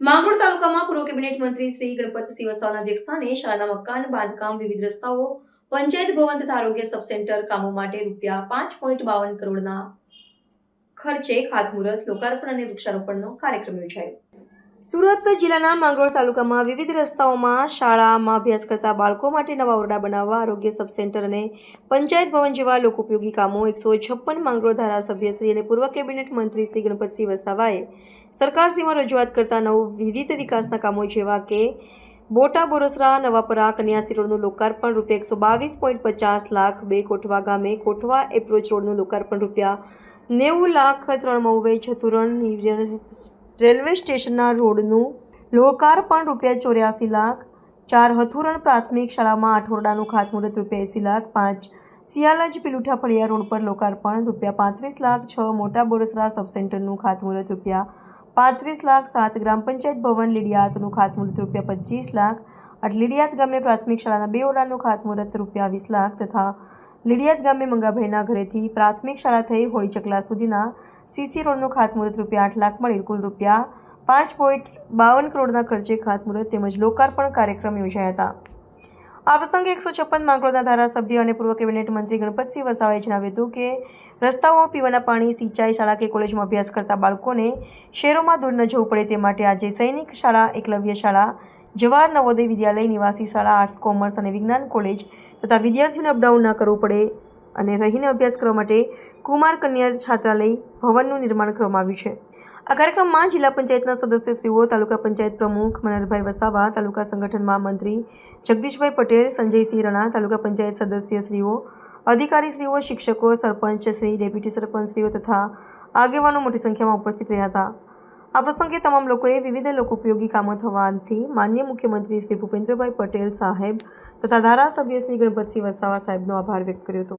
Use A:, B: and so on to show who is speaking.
A: માંગરોળ તાલુકામાં પૂર્વ કેબિનેટ મંત્રી શ્રી ગણપતસિંહ વસાવાના અધ્યક્ષસ્થાને શાળાના મકાન, બાંધકામ, વિવિધ રસ્તાઓ, પંચાયત ભવન તથા આરોગ્ય સબસેન્ટર કામો માટે રૂપિયા પાંચ પોઈન્ટ બાવન કરોડના ખર્ચે ખાતમુહૂર્ત, લોકાર્પણ અને વૃક્ષારોપણનો કાર્યક્રમ યોજાયો. સુરત જિલ્લાના માંગરોળ તાલુકામાં વિવિધ રસ્તાઓમાં શાળામાં અભ્યાસ કરતા બાળકો માટે નવા ઓરડા બનાવવા આરોગ્ય સબ સેન્ટર અને પંચાયત ભવન જેવા લોકોપયોગી કામો એકસો છપ્પન માંગરોળ ધારાસભ્ય શ્રી અને પૂર્વ કેબિનેટ મંત્રી શ્રી ગણપતસિંહ વસાવાએ સરકારશ્રીમાં રજૂઆત કરતા નવ વિવિધ વિકાસના કામો જેવા કે બોટા બોરસરા, નવાપરા કન્યાસી રોડનું લોકાર્પણ રૂપિયા એકસો બાવીસ પોઈન્ટ પચાસ લાખ, બે કોઠવા ગામે કોઠવા એપ્રોચ રોડનું લોકાર્પણ રૂપિયા નેવું લાખ, ત્રણ મઉવે ચતુરણ રેલવે સ્ટેશનના રોડનું લોકાર્પણ રૂપિયા ચોર્યાસી લાખ, ચાર હથુરણ પ્રાથમિક શાળામાં આઠ ઓરડાનું ખાતમુહૂર્ત રૂપિયા એંસી લાખ, પાંચ સિયાલજ પિલુઠા ફળિયા રોડ પર લોકાર્પણ રૂપિયા પાંત્રીસ લાખ, છ મોટા બોરસરા સબસેન્ટરનું ખાતમુહૂર્ત રૂપિયા પાંત્રીસ લાખ, સાત ગ્રામ પંચાયત ભવન લીડિયાતનું ખાતમુહૂર્ત રૂપિયા પચીસ લાખ, આઠ લીડિયાત ગામે પ્રાથમિક શાળાના બે ઓરડાનું ખાતમુહૂર્ત રૂપિયા વીસ લાખ તથા લીડિયાત ગામે મંગાભાઈના ઘરેથી પ્રાથમિક શાળા થઈ હોળી ચકલા સુધીના સીસી રોડનું ખાતમુહૂર્ત રૂપિયા આઠ લાખ મળી કુલ રૂપિયા પાંચ પોઈન્ટ બાવન કરોડના ખર્ચે ખાતમુહૂર્ત તેમજ લોકાર્પણ કાર્યક્રમ યોજાયા હતા. આ પ્રસંગે એકસો છપ્પન માંગરોળના ધારાસભ્ય અને પૂર્વ કેબિનેટ મંત્રી ગણપતસિંહ વસાવાએ જણાવ્યું હતું કે રસ્તાઓ પીવાના પાણી, સિંચાઈ શાળા કે કોલેજમાં અભ્યાસ કરતા બાળકોને શહેરોમાં દૂર ન જવું પડે તે માટે આજે સૈનિક શાળા, એકલવ્ય શાળા જવાહર નવોદય વિદ્યાલય, નિવાસી શાળા આર્ટ્સ કોમર્સ અને વિજ્ઞાન કોલેજ તથા વિદ્યાર્થીઓને અપડાઉન ન કરવું પડે અને રહીને અભ્યાસ કરવા માટે કુમાર કન્યા છાત્રાલય ભવનનું નિર્માણ કરવામાં આવ્યું છે. આ કાર્યક્રમમાં જિલ્લા પંચાયતના સદસ્યશ્રીઓ, તાલુકા પંચાયત પ્રમુખ મનહરભાઈ વસાવા, તાલુકા સંગઠનમાં મંત્રી જગદીશભાઈ પટેલ, સંજયસિંહ રણા, તાલુકા પંચાયત સદસ્યશ્રીઓ, અધિકારીશ્રીઓ, શિક્ષકો, સરપંચશ્રી, ડેપ્યુટી સરપંચશ્રીઓ તથા આગેવાનો મોટી સંખ્યામાં ઉપસ્થિત રહ્યા હતા. આ પ્રસંગે તમામ લોકોએ વિવિધ લોકોપયોગી કામો થવાથી માન્ય મુખ્યમંત્રી શ્રી ભૂપેન્દ્રભાઈ પટેલ સાહેબ તથા ધારાસભ્ય શ્રી ગણપતસિંહ વસાવા સાહેબનો આભાર વ્યક્ત કર્યો હતો.